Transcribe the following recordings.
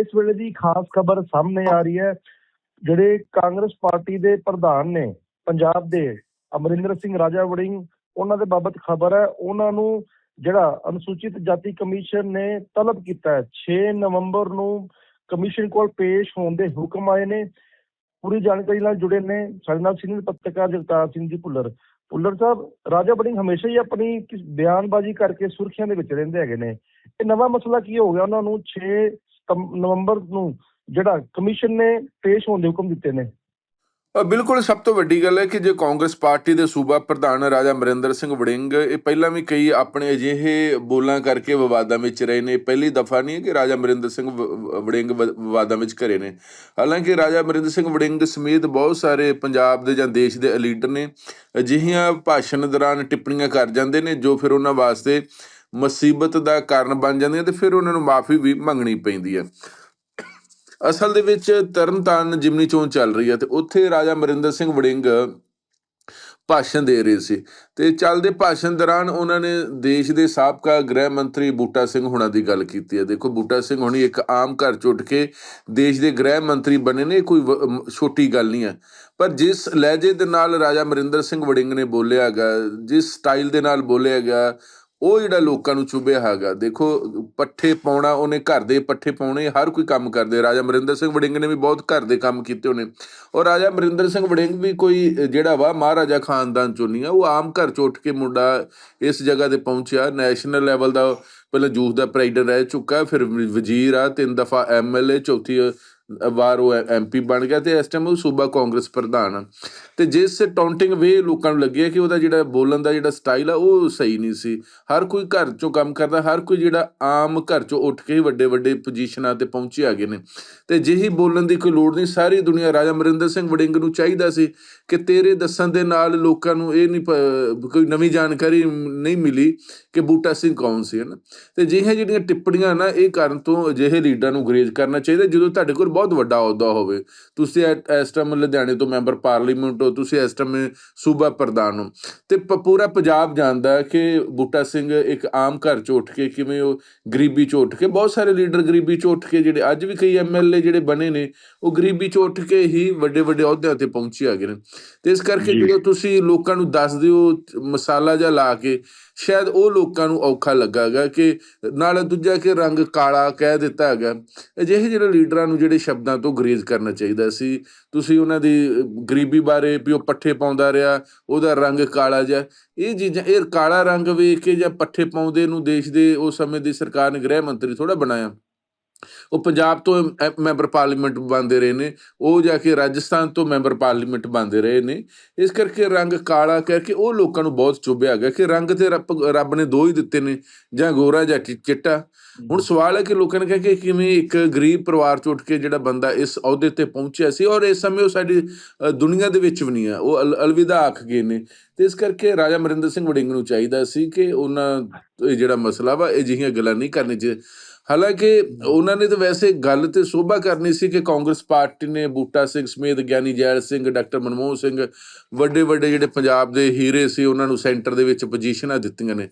ਇਸ ਵੇਲੇ ਦੀ ਖਾਸ ਖਬਰ ਸਾਹਮਣੇ ਆ ਰਹੀ ਹੈ, ਜਿਹੜੇ ਕਾਂਗਰਸ ਪਾਰਟੀ ਦੇ ਪ੍ਰਧਾਨ ਨੇ, ਪੰਜਾਬ ਦੇ ਅਮਰਿੰਦਰ ਸਿੰਘ ਰਾਜਾ ਵੜਿੰਗ, ਉਹਨਾਂ ਦੇ ਬਾਬਤ ਖਬਰ ਹੈ, ਉਹਨਾਂ ਨੂੰ ਜਿਹੜਾ ਅਨੁਸੂਚਿਤ ਜਾਤੀ ਕਮਿਸ਼ਨ ਨੇ ਤਲਬ ਕੀਤਾ ਹੈ 6 ਨਵੰਬਰ ਨੂੰ ਕਮਿਸ਼ਨ ਕੋਲ ਪੇਸ਼ ਹੋਣ ਦੇ ਹੁਕਮ ਆਏ ਨੇ, ਪੂਰੀ ਜਾਣਕਾਰੀ ਨਾਲ ਜੁੜੇ ਨੇ ਸਾਡੇ ਨਾਲ ਸੀਨੀਅਰ ਪੱਤਰਕਾਰ ਜਗਤਾਰ ਸਿੰਘ ਜੀ ਭੁੱਲਰ। ਭੁੱਲਰ ਸਾਹਿਬ, ਰਾਜਾ ਵੜਿੰਗ ਹਮੇਸ਼ਾ ਹੀ ਆਪਣੀ ਬਿਆਨਬਾਜ਼ੀ ਕਰਕੇ ਸੁਰਖੀਆਂ ਦੇ ਵਿੱਚ ਰਹਿੰਦੇ ਹੈਗੇ ਨੇ। ਇਹ ਨਵਾਂ ਮਸਲਾ ਕੀ ਹੋ ਗਿਆ ਉਹਨਾਂ ਨੂੰ? 6 ਨਵੰਬਰ ਨੂੰ ਜਿਹੜਾ ਕਮਿਸ਼ਨ ਨੇ ਪੇਸ਼ ਹੋਣ ਦੇ ਹੁਕਮ ਦਿੱਤੇ ਨੇ। ਬਿਲਕੁਲ ਸਭ ਤੋਂ ਵੱਡੀ ਗੱਲ ਹੈ ਕਿ ਜੇ ਕਾਂਗਰਸ ਪਾਰਟੀ ਦੇ ਸੂਬਾ ਪ੍ਰਧਾਨ ਰਾਜਾ ਅਮਰਿੰਦਰ ਸਿੰਘ ਵੜਿੰਗ, ਇਹ ਪਹਿਲਾਂ ਵੀ ਕਈ ਆਪਣੇ ਅਜਿਹੇ ਬੋਲਾਂ ਕਰਕੇ ਵਿਵਾਦਾਂ ਵਿੱਚ ਰਹੇ ਨੇ। ਪਹਿਲੀ ਦਫਾ ਨਹੀਂ ਹੈ ਕਿ ਰਾਜਾ ਅਮਰਿੰਦਰ ਸਿੰਘ ਵੜਿੰਗ ਵ- ਵਿਵਾਦਾਂ ਵਿੱਚ ਘਰੇ ਨੇ। ਹਾਲਾਂਕਿ ਰਾਜਾ ਅਮਰਿੰਦਰ ਸਿੰਘ ਵੜਿੰਗ ਸਮੇਤ ਬਹੁਤ ਸਾਰੇ ਪੰਜਾਬ ਦੇ ਜਾਂ ਦੇਸ਼ ਦੇ ਲੀਡਰ ਨੇ। ਅਜਿਹੀਆਂ ਭਾਸ਼ਣ ਦੌਰਾਨ ਟਿੱਪਣੀਆਂ ਕਰ ਜਾਂਦੇ ਨੇ, ਜੋ ਫਿਰ ਉਹਨਾਂ ਵਾਸਤੇ ਮੁਸੀਬਤ ਦਾ ਕਾਰਨ ਬਣ ਜਾਂਦੀਆਂ ਤੇ ਫਿਰ ਉਹਨਾਂ ਨੂੰ ਮਾਫੀ ਵੀ ਮੰਗਣੀ ਪੈਂਦੀ ਹੈ ਅਸਲ ਦੇ ਵਿੱਚ ਤਰਨਤਾਰਨ ਜਿਮਨੀ ਚੋਣ ਚੱਲ ਰਹੀ ਹੈ ਤੇ ਉੱਥੇ ਰਾਜਾ ਅਮਰਿੰਦਰ ਸਿੰਘ ਵੜਿੰਗ ਭਾਸ਼ਣ ਦੇ ਰਹੇ ਸੀ ਤੇ ਚੱਲਦੇ ਭਾਸ਼ਣ ਦੌਰਾਨ ਉਹਨਾਂ ਨੇ ਦੇਸ਼ ਦੇ ਸਾਬਕਾ ਗ੍ਰਹਿ ਮੰਤਰੀ ਬੂਟਾ ਸਿੰਘ ਹੁਣਾਂ ਦੀ ਗੱਲ ਕੀਤੀ ਹੈ ਦੇਖੋ ਬੂਟਾ ਸਿੰਘ ਹੁਣੀ ਇੱਕ ਆਮ ਘਰ ਚ ਉੱਠ ਕੇ ਦੇਸ਼ ਦੇ ਗ੍ਰਹਿ ਮੰਤਰੀ ਬਣੇ ਨੇ, ਇਹ ਕੋਈ ਛੋਟੀ ਗੱਲ ਨਹੀਂ ਹੈ ਪਰ ਜਿਸ ਲਹਿਜੇ ਦੇ ਨਾਲ ਰਾਜਾ ਅਮਰਿੰਦਰ ਸਿੰਘ ਵੜਿੰਗ ਨੇ ਬੋਲਿਆ ਹੈਗਾ ਜਿਸ ਸਟਾਈਲ ਦੇ ਨਾਲ ਬੋਲਿਆ ਹੈਗਾ ਉਹ ਜਿਹੜਾ ਲੋਕਾਂ ਨੂੰ ਚੁਭਿਆ ਹੈਗਾ, ਦੇਖੋ, ਪੱਠੇ ਪਾਉਣਾ, ਉਹਨੇ ਘਰ ਦੇ ਪੱਠੇ ਪਾਉਣੇ, ਹਰ ਕੋਈ ਕੰਮ ਕਰਦੇ। ਰਾਜਾ ਅਮਰਿੰਦਰ ਸਿੰਘ ਵੜਿੰਗ ਨੇ ਵੀ ਬਹੁਤ ਘਰ ਦੇ ਕੰਮ ਕੀਤੇ ਉਹਨੇ। ਔਰ ਰਾਜਾ ਅਮਰਿੰਦਰ ਸਿੰਘ ਵੜਿੰਗ ਵੀ ਕੋਈ ਜਿਹੜਾ ਵਾ, ਮਹਾਰਾਜਾ ਖਾਨਦਾਨ ਚੋਂ ਨਹੀਂ ਆ, ਉਹ ਆਮ ਘਰ ਚੋਂ ਉੱਠ ਕੇ ਮੁੰਡਾ ਇਸ ਜਗ੍ਹਾ ਤੇ ਪਹੁੰਚਿਆ। ਨੈਸ਼ਨਲ ਲੈਵਲ ਦਾ ਪਹਿਲਾਂ ਜੂਥ ਦਾ ਪ੍ਰੈਜ਼ੀਡੈਂਟ ਰਹਿ ਚੁੱਕਾ, ਫਿਰ ਵਜ਼ੀਰ ਆ, ਤਿੰਨ ਦਫਾ ਐਮਐਲਏ ਚੌਥੀ ਵਾਰ ਉਹ ਐਮਪੀ ਬਣ ਗਿਆ ਤੇ ਇਸ ਟਾਈਮ ਉਹ ਸੂਬਾ ਕਾਂਗਰਸ ਪ੍ਰਧਾਨ ਆ। ਤੇ ਜਿਸ ਟੌਂਟਿੰਗ ਵੇ ਲੋਕਾਂ ਨੂੰ ਲੱਗਿਆ ਕਿ ਉਹਦਾ ਜਿਹੜਾ ਬੋਲਣ ਦਾ ਜਿਹੜਾ ਸਟਾਈਲ ਆ, ਉਹ ਸਹੀ ਨਹੀਂ ਸੀ। ਹਰ ਕੋਈ ਘਰ ਚੋਂ ਕੰਮ ਕਰਦਾ, ਹਰ ਕੋਈ ਜਿਹੜਾ ਆਮ ਘਰ ਚੋਂ ਉੱਠ ਕੇ ਵੱਡੇ ਵੱਡੇ ਪੋਜੀਸ਼ਨਾਂ ਤੇ ਪਹੁੰਚੇ ਹੈਗੇ ਨੇ। ਤੇ ਜਿਹੀ ਬੋਲਣ ਦੀ ਕੋਈ ਲੋੜ ਨਹੀਂ, ਸਾਰੀ ਦੁਨੀਆ ਰਾਜਾ ਅਮਰਿੰਦਰ ਸਿੰਘ ਵੜਿੰਗ ਨੂੰ ਚਾਹੀਦਾ ਸੀ ਕਿ ਤੇਰੇ ਦੱਸਣ ਦੇ ਨਾਲ ਲੋਕਾਂ ਨੂੰ ਇਹ ਨਹੀਂ ਕੋਈ ਨਵੀਂ ਜਾਣਕਾਰੀ ਨਹੀਂ ਮਿਲੀ ਕਿ ਬੂਟਾ ਸਿੰਘ ਕੌਣ ਸੀ, ਹਨ। ਤੇ ਜਿਹੀਆਂ ਜਿਹੜੀਆਂ ਟਿੱਪਣੀਆਂ ਨਾ, ਇਹ ਕਰਨ ਤੋਂ ਅਜਿਹੇ ਲੀਡਰਾਂ ਨੂੰ ਗਰੇਜ ਕਰਨਾ ਚਾਹੀਦਾ। ਜਦੋਂ ਤੁਹਾਡੇ ਕੋਲ ਬਹੁਤ ਵੱਡਾ ਅਹੁਦਾ ਹੋਵੇ। ਤੁਸੀਂ ਇਸ ਟਾਈਮ ਲੁਧਿਆਣੇ ਤੋਂ ਮੈਂਬਰ ਪਾਰਲੀਮੈਂਟ ਹੋ ਤੁਸੀਂ ਇਸ ਟਾਈਮ ਸੂਬਾ ਪ੍ਰਧਾਨ ਹੋ। ਤੇ ਪੂਰਾ ਪੰਜਾਬ ਜਾਣਦਾ ਹੈ ਕਿ ਬੂਟਾ ਸਿੰਘ ਇੱਕ ਆਮ ਘਰ ਚ ਉੱਠ ਕੇ ਕਿਵੇਂ ਉਹ ਗਰੀਬੀ ਚ ਉੱਠ ਕੇ ਬਹੁਤ ਸਾਰੇ ਲੀਡਰ ਗਰੀਬੀ ਚ ਉੱਠ ਕੇ ਜਿਹੜੇ ਅੱਜ ਵੀ ਕਈ ਐਮਐਲਏ ਜਿਹੜੇ ਬਣੇ ਨੇ ਉਹ ਗਰੀਬੀ ਚ ਉੱਠ ਕੇ ਹੀ ਵੱਡੇ ਵੱਡੇ ਅਹੁਦਿਆਂ ਤੇ ਪਹੁੰਚੇ ਹੈਗੇ ਨੇ। ਤੇ ਇਸ ਕਰਕੇ। ਜਦੋਂ ਤੁਸੀਂ ਲੋਕਾਂ ਨੂੰ ਦੱਸ ਦਿਓ ਮਸਾਲਾ ਜਿਹਾ ਲਾ ਕੇ ਸ਼ਾਇਦ ਉਹ ਲੋਕਾਂ ਨੂੰ ਔਖਾ ਲੱਗਾਗਾ ਕਿ ਨਾਲ ਦੂਜਾ ਕਿ ਰੰਗ ਕਾਲਾ ਕਹਿ ਦਿੱਤਾ ਹੈਗਾ। ਅਜਿਹੇ ਜਿਹੜੇ ਲੀਡਰਾਂ ਨੂੰ ਜਿਹੜੇ ਸ਼ਬਦਾਂ ਤੋਂ ਗਰੇਜ਼ ਕਰਨਾ ਚਾਹੀਦਾ ਸੀ, ਤੁਸੀਂ ਉਹਨਾਂ ਦੀ ਗਰੀਬੀ ਬਾਰੇ ਵੀ ਉਹ ਪੱਠੇ ਪਾਉਂਦਾ ਰਿਹਾ, ਉਹਦਾ ਰੰਗ ਕਾਲਾ ਜਿਹਾ। ਇਹ ਚੀਜ਼ਾਂ, ਇਹ ਕਾਲਾ ਰੰਗ ਵੇਖ ਕੇ ਜਾਂ ਪੱਠੇ ਪਾਉਂਦੇ ਨੂੰ ਦੇਸ਼ ਦੇ ਉਸ ਸਮੇਂ ਦੀ ਸਰਕਾਰ ਨੇ ਗ੍ਰਹਿ ਮੰਤਰੀ ਥੋੜਾ ਬਣਾਇਆ। ਉਹ ਪੰਜਾਬ ਤੋਂ ਮੈਂਬਰ ਪਾਰਲੀਮੈਂਟ ਬਣਦੇ ਰਹੇ ਨੇ, ਉਹ ਜਾ ਕੇ ਰਾਜਸਥਾਨ ਤੋਂ ਮੈਂਬਰ ਪਾਰਲੀਮੈਂਟ ਬਣਦੇ ਰਹੇ ਨੇ। ਇਸ ਕਰਕੇ ਰੰਗ ਕਾਲਾ ਕਹਿ ਕੇ ਉਹ ਲੋਕਾਂ ਨੂੰ ਬਹੁਤ ਚੁੱਭਿਆ ਗਿਆ ਕਿ ਰੰਗ ਤੇ ਰੱਬ ਰੱਬ ਨੇ ਦੋ ਹੀ ਦਿੱਤੇ ਨੇ, ਜਾਂ ਗੋਰਾ ਜਾਂ ਚਿ- ਚਿੱਟਾ। ਹੁਣ ਸਵਾਲ ਹੈ ਕਿ ਲੋਕਾਂ ਨੇ ਕਿਹਾ ਕਿ ਕਿਵੇਂ ਇੱਕ ਗਰੀਬ ਪਰਿਵਾਰ ਚ ਉੱਠ ਕੇ ਜਿਹੜਾ ਬੰਦਾ ਇਸ ਅਹੁਦੇ ਤੇ ਪਹੁੰਚਿਆ ਸੀ ਔਰ ਇਸ ਸਮੇਂ ਉਹ ਸਾਡੀ ਦੁਨੀਆ ਦੇ ਵਿੱਚ ਵੀ ਨਹੀਂ ਆ ਉਹ ਅਲ- ਅਲਵਿਦਾ ਆਖ ਗਏ ਨੇ। ਤੇ ਇਸ ਕਰਕੇ ਰਾਜਾ ਅਮਰਿੰਦਰ ਸਿੰਘ ਵੜਿੰਗ ਨੂੰ ਚਾਹੀਦਾ ਸੀ ਕਿ ਉਹਨਾਂ, ਇਹ ਜਿਹੜਾ ਮਸਲਾ ਵਾ, ਇਹ ਜਿਹੀਆਂ ਗੱਲਾਂ ਨਹੀਂ ਕਰਨੀ ਚਾਹੀਦੀ ਹਾਲਾਂਕਿ ਉਹਨਾਂ ਨੇ ਤਾਂ ਵੈਸੇ ਗੱਲ ਤੇ ਸੋਭਾ ਕਰਨੀ ਸੀ ਕਿ ਕਾਂਗਰਸ ਪਾਰਟੀ ਨੇ ਬੂਟਾ ਸਿੰਘ ਸਮੇਤ ਗਿਆਨੀ ਜੈਲ ਸਿੰਘ, ਡਾਕਟਰ ਮਨਮੋਹਨ ਸਿੰਘ, ਵੱਡੇ ਵੱਡੇ ਜਿਹੜੇ ਪੰਜਾਬ ਦੇ ਹੀਰੇ ਸੀ, ਉਹਨਾਂ ਨੂੰ ਸੈਂਟਰ ਦੇ ਵਿੱਚ ਪੋਜੀਸ਼ਨਾਂ ਦਿੱਤੀਆਂ ਨੇ।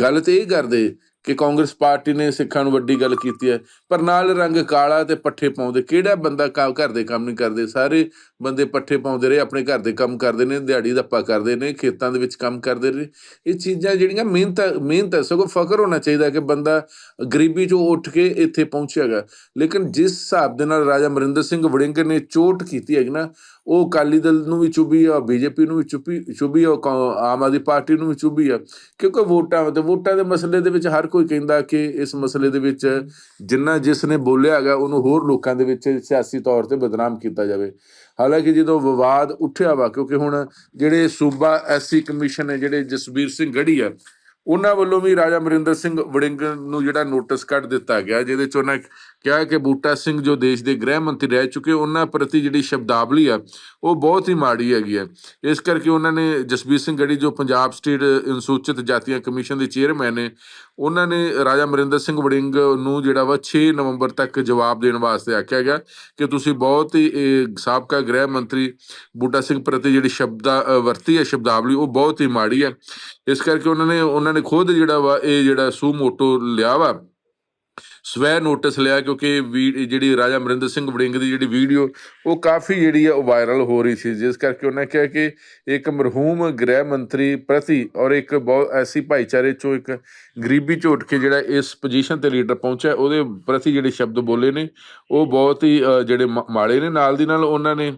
ਗੱਲ ਤੇ ਇਹ ਕਰਦੇ ਕਿ ਕਾਂਗਰਸ ਪਾਰਟੀ ਨੇ ਸਿੱਖਾਂ ਨੂੰ ਵੱਡੀ ਗੱਲ ਕੀਤੀ ਹੈ, ਪਰ ਨਾਲ ਰੰਗ ਕਾਲਾ ਤੇ ਪੱਠੇ ਪਾਉਂਦੇ, ਕਿਹੜਾ ਬੰਦਾ ਕਾ- ਘਰ ਦੇ ਕੰਮ ਨਹੀਂ ਕਰਦੇ? ਸਾਰੇ ਬੰਦੇ ਪੱਠੇ ਪਾਉਂਦੇ ਰਹੇ, ਆਪਣੇ ਘਰ ਦੇ ਕੰਮ ਕਰਦੇ ਨੇ, ਦਿਹਾੜੀ ਦੱਪਾ ਕਰਦੇ ਨੇ, ਖੇਤਾਂ ਦੇ ਵਿੱਚ ਕੰਮ ਕਰਦੇ ਰਹੇ। ਇਹ ਚੀਜ਼ਾਂ ਜਿਹੜੀਆਂ ਮਿਹਨਤ ਮਿਹਨਤ ਹੈ, ਸਗੋਂ ਫ਼ਕਰ ਹੋਣਾ ਚਾਹੀਦਾ ਕਿ ਬੰਦਾ ਗਰੀਬੀ ਚੋਂ ਉੱਠ ਕੇ ਇੱਥੇ ਪਹੁੰਚਿਆਗਾ ਲੇਕਿਨ ਜਿਸ ਹਿਸਾਬ ਦੇ ਨਾਲ ਰਾਜਾ ਅਮਰਿੰਦਰ ਸਿੰਘ ਵੜਿੰਗ ਨੇ ਚੋਟ ਕੀਤੀ ਹੈਗੀ ਨਾ, ਉਹ ਅਕਾਲੀ ਦਲ ਨੂੰ ਵੀ ਚੁੱਭੀ ਆ, ਬੀਜੇਪੀ ਨੂੰ ਵੀ ਚੁੱਭੀ ਚੁੱਭੀ ਆ ਕਾ- ਆਮ ਆਦਮੀ ਪਾਰਟੀ ਨੂੰ ਵੀ ਚੁੱਭੀ ਆ, ਕਿਉਂਕਿ ਵੋਟਾਂ ਤੇ ਵੋਟਾਂ ਦੇ ਮਸਲੇ ਦੇ ਵਿੱਚ ਹਰ ਕੋਈ ਕਹਿੰਦਾ ਕਿ ਇਸ ਮਸਲੇ ਦੇ ਵਿੱਚ ਜਿੰਨਾ ਜਿਸ ਨੇ ਬੋਲਿਆ ਹੈਗਾ ਉਹਨੂੰ ਹੋਰ ਲੋਕਾਂ ਦੇ ਵਿੱਚ ਸਿਆਸੀ ਤੌਰ ਤੇ ਬਦਨਾਮ ਕੀਤਾ ਜਾਵੇ। ਹਾਲਾਂਕਿ ਜਦੋਂ ਵਿਵਾਦ ਉੱਠਿਆ ਵਾ ਕਿਉਂਕਿ ਹੁਣ ਜਿਹੜੇ ਸੂਬਾ ਐਸਸੀ ਕਮਿਸ਼ਨ ਹੈ ਜਿਹੜੇ ਜਸਬੀਰ ਸਿੰਘ ਗੜੀ ਆ ਉਹਨਾਂ ਵੱਲੋਂ ਵੀ ਰਾਜਾ ਅਮਰਿੰਦਰ ਸਿੰਘ ਵੜਿੰਗ ਨੂੰ ਜਿਹੜਾ ਨੋਟਿਸ ਕੱਢ ਦਿੱਤਾ ਗਿਆ ਜਿਹਦੇ ਚ ਉਹਨਾਂ ਕਿਹਾ ਕਿ ਬੂਟਾ ਸਿੰਘ ਜੋ ਦੇਸ਼ ਦੇ ਗ੍ਰਹਿ ਮੰਤਰੀ ਰਹਿ ਚੁੱਕੇ, ਉਹਨਾਂ ਪ੍ਰਤੀ ਜਿਹੜੀ ਸ਼ਬਦਾਵਲੀ ਆ, ਉਹ ਬਹੁਤ ਹੀ ਮਾੜੀ ਹੈਗੀ ਹੈ ਇਸ ਕਰਕੇ ਉਹਨਾਂ ਨੇ ਜਸਬੀਰ ਸਿੰਘ ਗੜੀ, ਜੋ ਪੰਜਾਬ ਸਟੇਟ ਅਨੁਸੂਚਿਤ ਜਾਤੀਆਂ ਕਮਿਸ਼ਨ ਦੇ ਚੇਅਰਮੈਨ ਨੇ, ਉਹਨਾਂ ਨੇ ਰਾਜਾ ਅਮਰਿੰਦਰ ਸਿੰਘ ਵੜਿੰਗ ਨੂੰ ਜਿਹੜਾ ਵਾ 6 ਨਵੰਬਰ ਤੱਕ ਜਵਾਬ ਦੇਣ ਵਾਸਤੇ ਆਖਿਆ ਗਿਆ ਕਿ ਤੁਸੀਂ ਬਹੁਤ ਹੀ, ਇਹ ਸਾਬਕਾ ਗ੍ਰਹਿ ਮੰਤਰੀ ਬੂਟਾ ਸਿੰਘ ਪ੍ਰਤੀ ਜਿਹੜੀ ਸ਼ਬਦਾ ਵਰਤੀ ਹੈ ਸ਼ਬਦਾਵਲੀ, ਉਹ ਬਹੁਤ ਹੀ ਮਾੜੀ ਹੈ। ਇਸ ਕਰਕੇ ਉਹਨਾਂ ਨੇ ਉਹਨਾਂ ਨੇ ਖੁਦ ਜਿਹੜਾ ਵਾ ਇਹ ਜਿਹੜਾ ਸੂ ਮੋਟੋ ਲਿਆ ਵਾ ਸਵੈ ਨੋਟਿਸ ਲਿਆ ਕਿਉਂਕਿ ਵੀ ਜਿਹੜੀ ਰਾਜਾ ਅਮਰਿੰਦਰ ਸਿੰਘ ਵੜਿੰਗ ਦੀ ਜਿਹੜੀ ਵੀਡੀਓ, ਉਹ ਕਾਫੀ ਜਿਹੜੀ ਆ ਉਹ ਵਾਇਰਲ ਹੋ ਰਹੀ ਸੀ, ਜਿਸ ਕਰਕੇ ਉਹਨੇ ਕਿਹਾ ਕਿ ਇੱਕ ਮਰਹੂਮ ਗ੍ਰਹਿ ਮੰਤਰੀ ਪ੍ਰਤੀ ਔਰ ਇੱਕ ਬਹੁਤ ਐਸੀ ਭਾਈਚਾਰੇ ਚੋਂ ਇੱਕ ਗਰੀਬੀ ਚ ਉੱਠ ਕੇ ਜਿਹੜਾ ਇਸ ਪੋਜੀਸ਼ਨ ਤੇ ਲੀਡਰ ਪਹੁੰਚਿਆ, ਉਹਦੇ ਪ੍ਰਤੀ ਜਿਹੜੇ ਸ਼ਬਦ ਬੋਲੇ ਨੇ, ਉਹ ਬਹੁਤ ਹੀ ਜਿਹੜੇ ਮਾ- ਮਾੜੇ ਨੇ। ਨਾਲ ਦੀ ਨਾਲ ਉਹਨਾਂ ਨੇ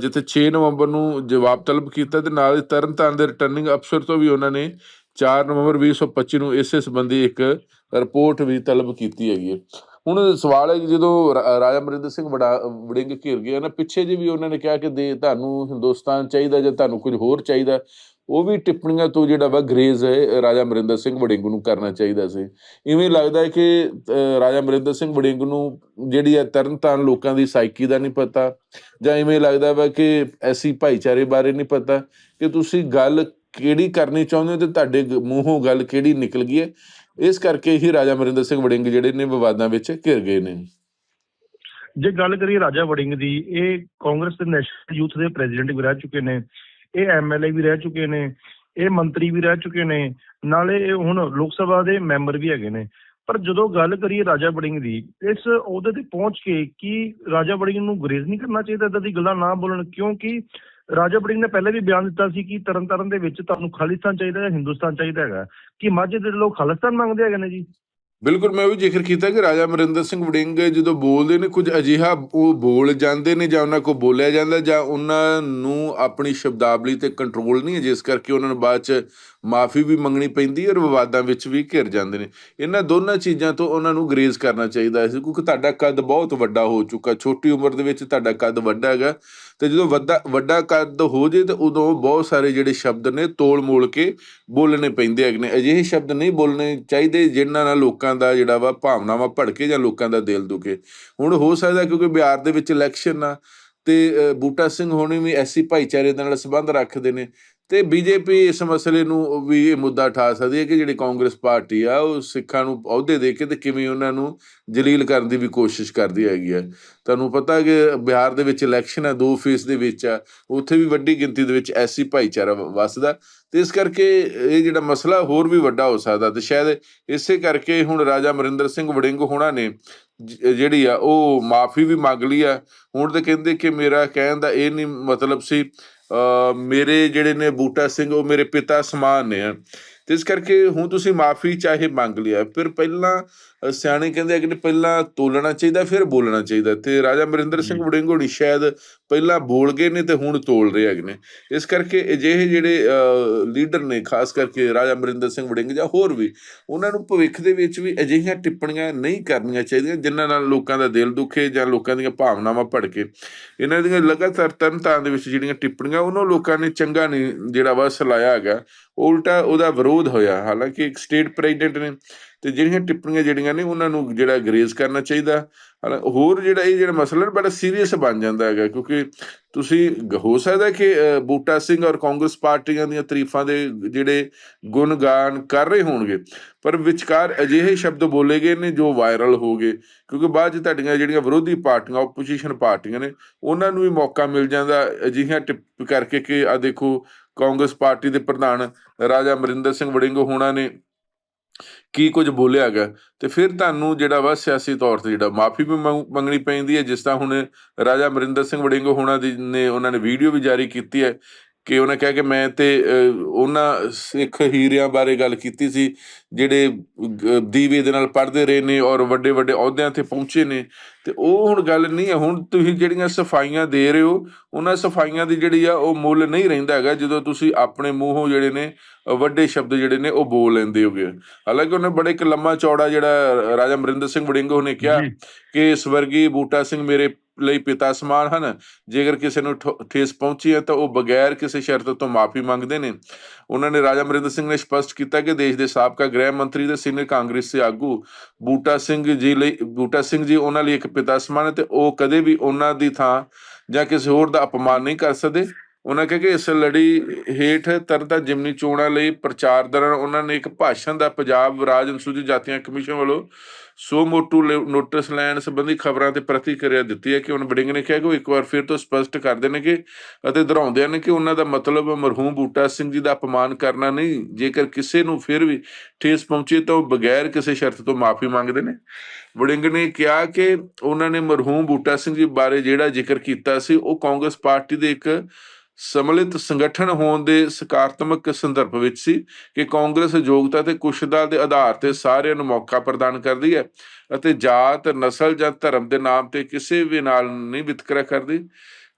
ਜਿੱਥੇ 6 ਨਵੰਬਰ ਨੂੰ ਜਵਾਬ ਤਲਬ ਕੀਤਾ ਤੇ ਨਾਲ ਹੀ ਤਰਨਤਾਰਨ ਦੇ ਰਿਟਰਨਿੰਗ ਅਫਸਰ ਤੋਂ ਵੀ ਉਹਨਾਂ ਨੇ 4 ਨਵੰਬਰ 2025 ਨੂੰ ਇਸੇ ਸੰਬੰਧੀ ਇੱਕ ਰਿਪੋਰਟ ਵੀ ਤਲਬ ਕੀਤੀ ਹੈਗੀ ਹੈ। ਹੁਣ ਸਵਾਲ ਹੈ ਕਿ ਜਦੋਂ ਰਾ- ਰਾਜਾ ਅਮਰਿੰਦਰ ਸਿੰਘ ਵੜਾ ਵੜਿੰਗ ਘਿਰ ਗਿਆ ਨਾ, ਪਿੱਛੇ ਜੇ ਵੀ ਉਹਨਾਂ ਨੇ ਕਿਹਾ ਕਿ ਦੇ ਤੁਹਾਨੂੰ ਹਿੰਦੁਸਤਾਨ ਚਾਹੀਦਾ ਜਾਂ ਤੁਹਾਨੂੰ ਕੁਝ ਹੋਰ ਚਾਹੀਦਾ, ਉਹ ਵੀ ਟਿੱਪਣੀਆਂ ਤੋਂ ਜਿਹੜਾ ਵਾ ਗਰੇਜ਼ ਹੈ, ਰਾਜਾ ਅਮਰਿੰਦਰ ਸਿੰਘ ਵੜਿੰਗ ਨੂੰ ਕਰਨਾ ਚਾਹੀਦਾ ਸੀ। ਇਵੇਂ ਲੱਗਦਾ ਹੈ ਕਿ ਰਾਜਾ ਅਮਰਿੰਦਰ ਸਿੰਘ ਵੜਿੰਗ ਨੂੰ ਜਿਹੜੀ ਹੈ ਤਰਨਤਾਰਨ ਲੋਕਾਂ ਦੀ ਸਾਈਕੀ ਦਾ ਨਹੀਂ ਪਤਾ, ਜਾਂ ਇਵੇਂ ਲੱਗਦਾ ਵਾ ਕਿ ਐਸੀ ਭਾਈਚਾਰੇ ਬਾਰੇ ਨਹੀਂ ਪਤਾ, ਕਿ ਤੁਸੀਂ ਗੱਲ ਕਿਹੜੀ ਕਰਨੀ ਚਾਹੁੰਦੇ ਹੋ ਤੇ ਤੁਹਾਡੇ ਗ- ਮੂੰਹੋਂ ਗੱਲ ਕਿਹੜੀ ਨਿਕਲ ਗਈ ਹੈ। ਇਸ ਕਰਕੇ ਹੀ ਰਾਜਾ ਅਮਰਿੰਦਰ ਸਿੰਘ ਵੜਿੰਗ ਜਿਹੜੇ ਨੇ ਵਿਵਾਦਾਂ ਵਿੱਚ ਘਿਰ ਗਏ ਨੇ। ਜੇ ਗੱਲ ਕਰੀਏ ਰਾਜਾ ਵੜਿੰਗ ਦੀ, ਇਹ ਕਾਂਗਰਸ ਦੇ ਨੈਸ਼ਨਲ ਯੂਥ ਦੇ ਪ੍ਰੈਜ਼ੀਡੈਂਟ ਵੀ ਰਹਿ ਚੁੱਕੇ ਨੇ, ਇਹ ਐਮਐਲਏ ਵੀ ਰਹਿ ਚੁੱਕੇ ਨੇ, ਇਹ ਮੰਤਰੀ ਵੀ ਰਹਿ ਚੁੱਕੇ ਨੇ, ਨਾਲੇ ਇਹ ਹੁਣ ਲੋਕ ਸਭਾ ਦੇ ਮੈਂਬਰ ਵੀ ਹੈਗੇ ਨੇ। ਪਰ ਜਦੋਂ ਗੱਲ ਕਰੀਏ ਰਾਜਾ ਵੜਿੰਗ ਦੀ, ਇਸ ਅਹੁਦੇ ਤੇ ਪਹੁੰਚ ਕੇ ਕੀ ਰਾਜਾ ਵੜਿੰਗ ਨੂੰ ਗੁਰੇਜ਼ ਨਹੀਂ ਕਰਨਾ ਚਾਹੀਦਾ, ਏਦਾਂ ਦੀ ਗੱਲਾਂ ਨਾ ਬੋਲਣ, ਕਿਉਂਕਿ ਰਾਜਾ ਵੜਿੰਗ ਨੇ ਪਹਿਲੇ ਵੀ ਬਿਆਨ ਦਿੱਤਾ ਸੀ ਕਿ ਤਰਨਤਾਰਨ ਦੇ ਵਿੱਚ ਤੁਹਾਨੂੰ ਖਾਲਿਸਤਾਨ ਚਾਹੀਦਾ ਹੈ ਹਿੰਦੁਸਤਾਨ ਚਾਹੀਦਾ ਹੈਗਾ। ਕਿ ਮਾਝੇ ਦੇ ਲੋਕ ਖਾਲਿਸਤਾਨ ਮੰਗਦੇ ਹੈਗੇ ਨੇ ਜੀ? ਬਿਲਕੁਲ, ਮੈਂ ਵੀ ਜ਼ਿਕਰ ਕੀਤਾ ਕਿ ਰਾਜਾ ਅਮਰਿੰਦਰ ਸਿੰਘ ਵੜਿੰਗ ਜਦੋਂ ਬੋਲਦੇ ਨੇ, ਕੁਝ ਅਜਿਹਾ ਉਹ ਬੋਲ ਜਾਂਦੇ ਨੇ ਜਾਂ ਉਹਨਾਂ ਕੋਲ ਬੋਲਿਆ ਜਾਂਦਾ ਜਾਂ ਉਹਨਾਂ ਨੂੰ ਆਪਣੀ ਸ਼ਬਦਾਵਲੀ ਤੇ ਕੰਟਰੋਲ ਨਹੀਂ ਹੈ, ਜਿਸ ਕਰਕੇ ਉਹਨਾਂ ਨੂੰ ਬਾਅਦ ਚ ਮਾਫੀ ਵੀ ਮੰਗਣੀ ਪੈਂਦੀ ਹੈ ਔਰ ਵਿਵਾਦਾਂ ਵਿੱਚ ਵੀ ਘਿਰ ਜਾਂਦੇ ਨੇ। ਇਹਨਾਂ ਦੋਨਾਂ ਚੀਜ਼ਾਂ ਤੋਂ ਉਹਨਾਂ ਨੂੰ ਗਰੇਜ਼ ਕਰਨਾ ਚਾਹੀਦਾ ਹੈ। ਕਿਉਂਕਿ ਤੁਹਾਡਾ ਕੱਦ ਬਹੁਤ ਵੱਡਾ ਹੋ ਚੁੱਕਾ, ਛੋਟੀ ਉਮਰ ਦੇ ਵਿੱਚ ਤੁਹਾਡਾ ਕੱਦ ਵੱਡਾ ਹੈਗਾ ਤੇ ਜਦੋਂ ਵੱਡਾ ਵੱਡਾ ਕੱਦ ਹੋ ਜੇ ਤੇ ਉਦੋਂ ਬਹੁਤ ਸਾਰੇ ਜਿਹੜੇ ਸ਼ਬਦ ਨੇ ਤੋਲ ਮੋਲ ਕੇ ਬੋਲਣੇ ਪੈਂਦੇ ਹੈਗੇ ਨੇ। ਅਜਿਹੇ ਸ਼ਬਦ ਨਹੀਂ ਬੋਲਣੇ ਚਾਹੀਦੇ ਜਿਨ੍ਹਾਂ ਨਾਲ ਲੋਕਾਂ ਦਾ ਜਿਹੜਾ ਵਾ ਭਾਵਨਾਵਾਂ ਭੜਕੇ ਜਾਂ ਲੋਕਾਂ ਦਾ ਦਿਲ ਦੁਖੇ। ਹੁਣ ਹੋ ਸਕਦਾ ਕਿਉਂਕਿ ਬਿਹਾਰ ਦੇ ਵਿੱਚ ਇਲੈਕਸ਼ਨ ਆ ਤੇ ਬੂਟਾ ਸਿੰਘ ਹੋਣੀ ਵੀ ਐਸੀ ਭਾਈਚਾਰੇ ਦੇ ਨਾਲ ਸੰਬੰਧ ਰੱਖਦੇ ਨੇ ਤੇ ਬੀਜੇਪੀ ਇਸ ਮਸਲੇ ਨੂੰ ਵੀ ਇਹ ਮੁੱਦਾ ਉਠਾ ਸਕਦੀ ਹੈ ਕਿ ਜਿਹੜੀ ਕਾਂਗਰਸ ਪਾਰਟੀ ਆ, ਉਹ ਸਿੱਖਾਂ ਨੂੰ ਅਹੁਦੇ ਦੇ ਕੇ ਤੇ ਕਿਵੇਂ ਉਹਨਾਂ ਨੂੰ ਜਲੀਲ ਕਰਨ ਦੀ ਵੀ ਕੋਸ਼ਿਸ਼ ਕਰਦੀ ਹੈਗੀ ਹੈ। ਤੁਹਾਨੂੰ ਪਤਾ ਕਿ ਬਿਹਾਰ ਦੇ ਵਿੱਚ ਇਲੈਕਸ਼ਨ ਆ ਦੋ ਫੇਸ ਦੇ ਵਿੱਚ ਆ, ਉੱਥੇ ਵੀ ਵੱਡੀ ਗਿਣਤੀ ਦੇ ਵਿੱਚ ਐਸੀ ਭਾਈਚਾਰਾ ਵ- ਵੱਸਦਾ ਤੇ ਇਸ ਕਰਕੇ ਇਹ ਜਿਹੜਾ ਮਸਲਾ ਹੋਰ ਵੀ ਵੱਡਾ ਹੋ ਸਕਦਾ ਤੇ ਸ਼ਾਇਦ ਇਸੇ ਕਰਕੇ ਹੁਣ ਰਾਜਾ ਅਮਰਿੰਦਰ ਸਿੰਘ ਵੜਿੰਗ ਹੋਣਾ ਨੇ ਜਿਹੜੀ ਆ, ਉਹ ਮਾਫੀ ਵੀ ਮੰਗ ਲਈ ਆ। ਹੁਣ ਤੇ ਕਹਿੰਦੇ ਕਿ ਮੇਰਾ ਕਹਿਣ ਦਾ ਇਹ ਨਹੀਂ ਮਤਲਬ ਸੀ, ਅ, ਮੇਰੇ ਜਿਹੜੇ ਨੇ ਬੂਟਾ ਸਿੰਘ, ਉਹ ਮੇਰੇ ਪਿਤਾ ਸਮਾਨ ਨੇ ਤੇ ਇਸ ਕਰਕੇ ਹੁਣ ਤੁਸੀਂ ਮਾਫੀ ਚਾਹੇ ਮੰਗ ਲਿਆ। ਫਿਰ ਪਹਿਲਾਂ ਸਿਆਣੇ ਕਹਿੰਦੇ ਆ ਕਿ ਪਹਿਲਾਂ ਤੋਲਣਾ ਚਾਹੀਦਾ ਫਿਰ ਬੋਲਣਾ ਚਾਹੀਦਾ। ਤੇ ਰਾਜਾ ਅਮਰਿੰਦਰ ਸਿੰਘ ਜੀ। ਵੜਿੰਗ ਹੋਣੀ ਸ਼ਾਇਦ ਪਹਿਲਾਂ ਬੋਲ ਗਏ ਨੇ ਤੇ ਹੁਣ ਤੋਲ ਰਹੇ ਹੈਗੇ ਨੇ। ਇਸ ਕਰਕੇ ਅਜਿਹੇ ਜਿਹੜੇ ਲੀਡਰ ਨੇ ਖਾਸ ਕਰਕੇ ਰਾਜਾ ਅਮਰਿੰਦਰ ਸਿੰਘ ਵੜਿੰਗ ਜਾਂ ਹੋਰ ਵੀ ਉਹਨਾਂ ਨੂੰ ਭਵਿੱਖ ਦੇ ਵਿੱਚ ਵੀ ਅਜਿਹੀਆਂ ਟਿੱਪਣੀਆਂ ਨਹੀਂ ਕਰਨੀਆਂ ਚਾਹੀਦੀਆਂ ਜਿਨ੍ਹਾਂ ਨਾਲ ਲੋਕਾਂ ਦਾ ਦਿਲ ਦੁਖੇ ਜਾਂ ਲੋਕਾਂ ਦੀਆਂ ਭਾਵਨਾਵਾਂ ਭੜਕੇ। ਇਹਨਾਂ ਦੀਆਂ ਲਗਾਤਾਰ ਤਰਨਤਾਰਨ ਦੇ ਵਿੱਚ ਜਿਹੜੀਆਂ ਟਿੱਪਣੀਆਂ ਉਹਨਾਂ ਲੋਕਾਂ ਨੇ ਚੰਗਾ ਨਹੀਂ ਜਿਹੜਾ ਵਾ ਸਲਾਇਆ ਹੈਗਾ। ਉਲਟਾ ਉਹਦਾ ਵਿਰੋਧ ਹੋਇਆ। ਹਾਲਾਂਕਿ ਇੱਕ ਸਟੇਟ ਪ੍ਰੈਜ਼ੀਡੈਂਟ ਨੇ ਤੇ ਜਿਹੜੀਆਂ ਟਿੱਪਣੀਆਂ ਜਿਹੜੀਆਂ ਨੇ ਉਹਨਾਂ ਨੂੰ ਜਿਹੜਾ ਗਰੇਜ਼ ਕਰਨਾ ਚਾਹੀਦਾ। ਹਾਲਾਂ- ਹੋਰ ਜਿਹੜਾ ਇਹ ਜਿਹੜਾ ਮਸਲਾ ਬੜਾ ਸੀਰੀਅਸ ਬਣ ਜਾਂਦਾ ਹੈਗਾ, ਕਿਉਂਕਿ ਤੁਸੀਂ ਗ- ਹੋ ਸਕਦਾ ਕਿ ਬੂਟਾ ਸਿੰਘ ਔਰ ਕਾਂਗਰਸ ਪਾਰਟੀਆਂ ਦੀਆਂ ਤਾਰੀਫਾਂ ਦੇ ਜਿਹੜੇ ਗੁਣਗਾਨ ਕਰ ਰਹੇ ਹੋਣਗੇ, ਪਰ ਵਿਚਕਾਰ ਅਜਿਹੇ ਸ਼ਬਦ ਬੋਲੇ ਗਏ ਨੇ ਜੋ ਵਾਇਰਲ ਹੋ ਗਏ, ਕਿਉਂਕਿ ਬਾਅਦ ਚ ਤੁਹਾਡੀਆਂ ਜਿਹੜੀਆਂ ਵਿਰੋਧੀ ਪਾਰਟੀਆਂ ਆਪੋਜੀਸ਼ਨ ਪਾਰਟੀਆਂ ਨੇ, ਉਹਨਾਂ ਨੂੰ ਵੀ ਮੌਕਾ ਮਿਲ ਜਾਂਦਾ ਅਜਿਹੀਆਂ ਟਿੱਪ ਕਰਕੇ ਕਿ ਆ ਦੇਖੋ ਕਾਂਗਰਸ ਪਾਰਟੀ ਦੇ ਪ੍ਰਧਾਨ ਰਾਜਾ ਅਮਰਿੰਦਰ ਸਿੰਘ ਵੜਿੰਗ ਹੋਣਾ ਨੇ ਕੀ ਕੁਝ ਬੋਲਿਆ ਹੈਗਾ। ਤੇ ਫਿਰ ਤੁਹਾਨੂੰ ਜਿਹੜਾ ਵਾ ਸਿਆਸੀ ਤੌਰ ਤੇ ਜਿਹੜਾ ਮਾਫੀ ਵੀ ਮੰਗ- ਮੰਗਣੀ ਪੈਂਦੀ ਹੈ, ਜਿਸ ਤਰ੍ਹਾਂ ਹੁਣ ਰਾਜਾ ਅਮਰਿੰਦਰ ਸਿੰਘ ਵੜਿੰਗੋ ਹੋਣਾ ਦੀ ਨੇ ਉਹਨਾਂ ਨੇ ਵੀਡੀਓ ਵੀ ਜਾਰੀ ਕੀਤੀ ਹੈ ਕਿ ਉਹਨੇ ਕਿਹਾ ਕਿ ਮੈਂ ਤੇ ਉਹਨਾਂ ਸਿੱਖ ਹੀਰਿਆਂ ਬਾਰੇ ਗੱਲ ਕੀਤੀ ਸੀ, ਜਿਹੜੇ ਦੀਵੇ ਦੇ ਨਾਲ ਪੜ੍ਹਦੇ ਰਹੇ ਨੇ ਔਰ ਵੱਡੇ ਵੱਡੇ ਅਹੁਦਿਆਂ ਤੇ ਪਹੁੰਚੇ ਨੇ। ਤੇ ਉਹ ਹੁਣ ਗੱਲ ਨਹੀਂ ਹੈ। ਹੁਣ ਤੁਸੀਂ ਜਿਹੜੀਆਂ ਸਫਾਈਆਂ ਦੇ ਰਹੇ ਹੋ ਉਹਨਾਂ ਸਫਾਈਆਂ ਦੀ ਜਿਹੜੀ ਆ ਉਹ ਮੁੱਲ ਨਹੀਂ ਰਹਿੰਦਾ ਹੈਗਾ। ਜਦੋਂ ਤੁਸੀਂ ਆਪਣੇ ਮੂੰਹੋਂ ਜਿਹੜੇ ਨੇ ਵੱਡੇ ਸ਼ਬਦ ਜਿਹੜੇ ਨੇ ਉਹ ਬੋਲ ਲੈਂਦੇ ਹੋਗੇ। ਹਾਲਾਂਕਿ ਉਹਨੇ ਬੜਾ ਇੱਕ ਲੰਮਾ ਚੌੜਾ ਜਿਹੜਾ ਰਾਜਾ ਅਮਰਿੰਦਰ ਸਿੰਘ ਵੜਿੰਗ ਉਹਨੇ ਕਿਹਾ ਕਿ ਸਵਰਗੀ ਬੂਟਾ ਸਿੰਘ ਮੇਰੇ ਲਈ ਪਿਤਾ ਸਮਾਨ ਹਨ। ਜੇਕਰ ਕਿਸੇ ਨੂੰ ਠੇਸ ਪਹੁੰਚੀ ਹੈ ਤਾਂ ਉਹ ਬਗੈਰ ਕਿਸੇ ਸ਼ਰਤ ਤੋਂ ਮਾਫੀ ਮੰਗਦੇ ਨੇ। ਉਹਨਾਂ ਨੇ ਰਾਜਾ ਅਮਰਿੰਦਰ ਸਿੰਘ ਨੇ ਸਪਸ਼ਟ ਕੀਤਾ ਕਿ ਦੇਸ਼ ਦੇ ਸਾਬਕਾ ਗ੍ਰਹਿ ਮੰਤਰੀ ਤੇ ਸੀਨੀਅਰ ਕਾਂਗਰਸੀ ਆਗੂ ਬੂਟਾ ਸਿੰਘ ਜੀ ਲਈ ਬੂਟਾ ਸਿੰਘ ਜੀ ਉਹਨਾਂ ਲਈ ਇੱਕ ਪਿਤਾ ਸਮਾਨ ਤੇ ਉਹ ਕਦੇ ਵੀ ਉਹਨਾਂ ਦੀ ਥਾਂ ਜਾਂ ਕਿਸੇ ਹੋਰ ਦਾ ਅਪਮਾਨ ਨਹੀਂ ਕਰ ਸਕਦੇ? ਉਹਨਾਂ ਕਿਹਾ ਕਿ ਇਸ ਲੜੀ ਹੇਠ ਤਰਨਤਾਰਨ ਜਿਮਨੀ ਚੋਣਾਂ ਲਈ ਪ੍ਰਚਾਰ ਦੌਰਾਨ ਉਹਨਾਂ ਨੇ ਇੱਕ ਭਾਸ਼ਣ ਦਾ ਪੰਜਾਬ ਰਾਜ ਅਨੁਸੂਚਿਤ ਜਾਤੀਆਂ ਕਮਿਸ਼ਨ ਵੱਲੋਂ ਸੋ ਮੋਟੂ ਨੋਟਿਸ ਲੈਣ ਸੰਬੰਧੀ ਖਬਰਾਂ ਤੇ ਪ੍ਰਤੀਕਿਰਿਆ ਦਿੱਤੀ ਹੈ ਕਿ ਉਹਨਾਂ ਵੜਿੰਗ ਨੇ ਕਿਹਾ ਕਿ ਉਹ ਇੱਕ ਵਾਰ ਫਿਰ ਤੋਂ ਸਪਸ਼ਟ ਕਰਦੇ ਨੇ ਕਿ ਅਤੇ ਦੁਹਰਾਉਂਦੇ ਨੇ ਕਿ ਉਹਨਾਂ ਦਾ ਮਤਲਬ ਮਰਹੂਮ ਬੂਟਾ ਸਿੰਘ ਜੀ ਦਾ ਅਪਮਾਨ ਕਰਨਾ ਨਹੀਂ, ਜੇਕਰ ਕਿਸੇ ਨੂੰ ਫਿਰ ਵੀ ਠੇਸ ਪਹੁੰਚੇ ਤਾਂ ਉਹ ਬਗੈਰ ਕਿਸੇ ਸ਼ਰਤ ਤੋਂ ਮਾਫੀ ਮੰਗਦੇ ਨੇ। ਵੜਿੰਗ ਨੇ ਕਿਹਾ ਕਿ ਉਹਨਾਂ ਨੇ ਮਰਹੂਮ ਬੂਟਾ ਸਿੰਘ ਜੀ ਬਾਰੇ ਜਿਹੜਾ ਜ਼ਿਕਰ ਕੀਤਾ ਸੀ, ਉਹ ਕਾਂਗਰਸ ਪਾਰਟੀ ਦੇ ਇੱਕ ਸਮਲਿਤ ਸੰਗਠਨ ਹੋਣ ਦੇ ਸਕਾਰਾਤਮਕ ਸੰਦਰਭ ਵਿੱਚ ਸੀ ਕਿ ਕਾਂਗਰਸ ਯੋਗਤਾ ਤੇ ਕੁਸ਼ਲਤਾ ਦੇ ਆਧਾਰ ਤੇ ਸਾਰਿਆਂ ਨੂੰ ਮੌਕਾ ਪ੍ਰਦਾਨ ਕਰਦੀ ਹੈ ਅਤੇ ਜਾਤ, ਨਸਲ ਜਾਂ ਧਰਮ ਦੇ ਨਾਮ ਤੇ ਕਿਸੇ ਵੀ ਨਾਲ ਨਹੀਂ ਵਿਤਕਰਾ ਕਰਦੀ।